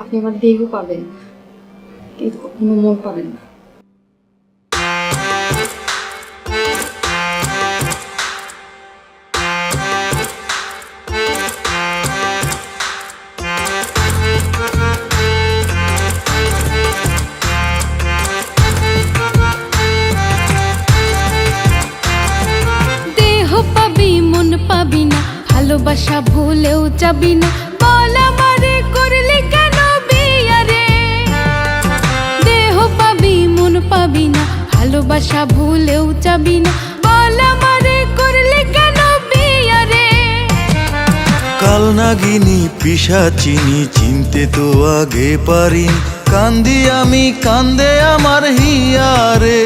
আপনি আমার দেহ পাবেন, কিন্তু কখনো মন পাবেন না। ভালোবাসা ভুলেও যাবি না। বল আমারে, করলি কেন ভালোবাসা ভুলেও যাবি না। বল আমারে করলি কেন বিয়া রে কাল নাগিনি পিসা চিনি চিনতে তো আগে পারি। কান্দি আমি কান্দে আমার হিয়ারে।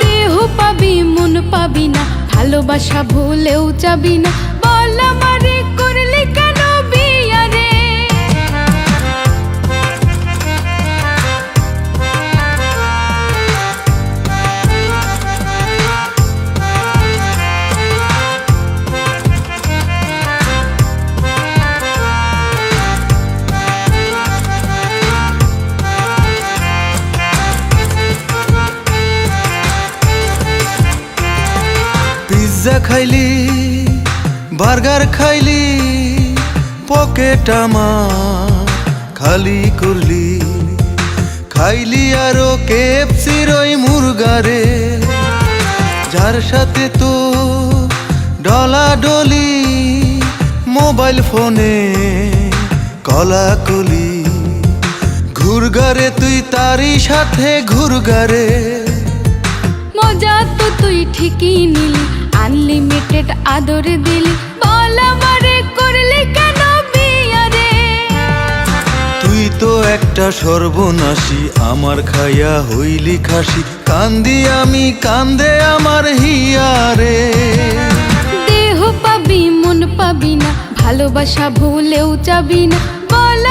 দেহ পাবি মন পাবি না। ভালোবাসা ভুলেও যাবি না। বল আমারে খাইলি, বার্গার খাইলি, পকেট খালি করলি। খাইলি আরও কেপসির ওই মুরগারে, যার সাথে তো ডলা ডলি মোবাইল ফোনে কলা কলি। ঘুরগারে তুই তারই সাথে ঘুরগারে। মজা তো তুই ঠিকই আনলিমিটেড আদর দিলি। বল আমারে করলি কেন বিয়া রে? তুই তো একটা সর্বনাশী আমার খাইয়া হইলি খাসি। কান্দি আমি কান্দে আমার হিয়ারে। দেহ পাবি মন পাবি না ভালোবাসা ভুলেও চাবি না। বল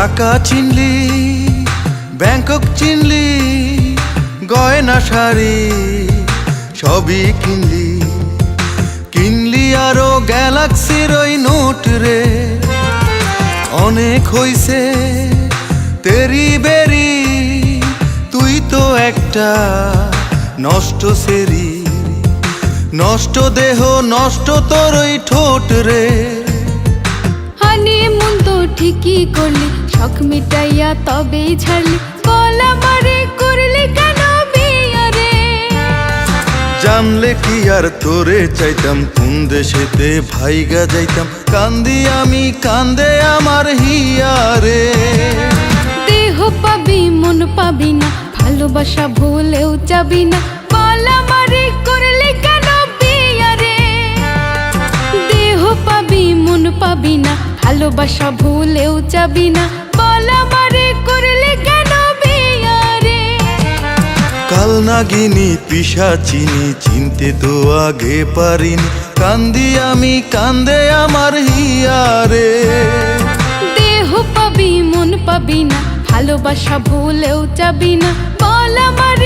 ঢাকা চিনলি, ব্যাংকক চিনলি, গয়না শাড়ি সবই কিনলি। কিনলি আরও গ্যালাক্সির ওই নোট রে। অনেক হইছে তেরি বেরি, তুই তো একটা নষ্ট সেরি। নষ্ট দেহ নষ্ট তোর ওই ঠোঁট রে। ঠিকই করলি শখ মিটাইয়া তবেই ছাড়লি। বল আমারে করলি কেন বিয়া রে? জানলে কি আর তোরে চাইতাম? কোন দেশেতে ভাইগা যাইতাম? কান্দি আমি কান্দে আমার হিয়ারে। দেহ পাবি মন পাবি না ভালোবাসা ভুলেও যাবি না। বল ভালোবাসা ভুলেও যাবি না। বল আমারে করলি কেন বিয়া রে? কাল নাগিনি পিসা চিনি চিনতে তো আগে পারিনি। কান্দি আমি কান্দে আমার হিয়ারে। দেহ পাবি মন পাবি না। ভালোবাসা ভুলেও যাবি না। বল আমারে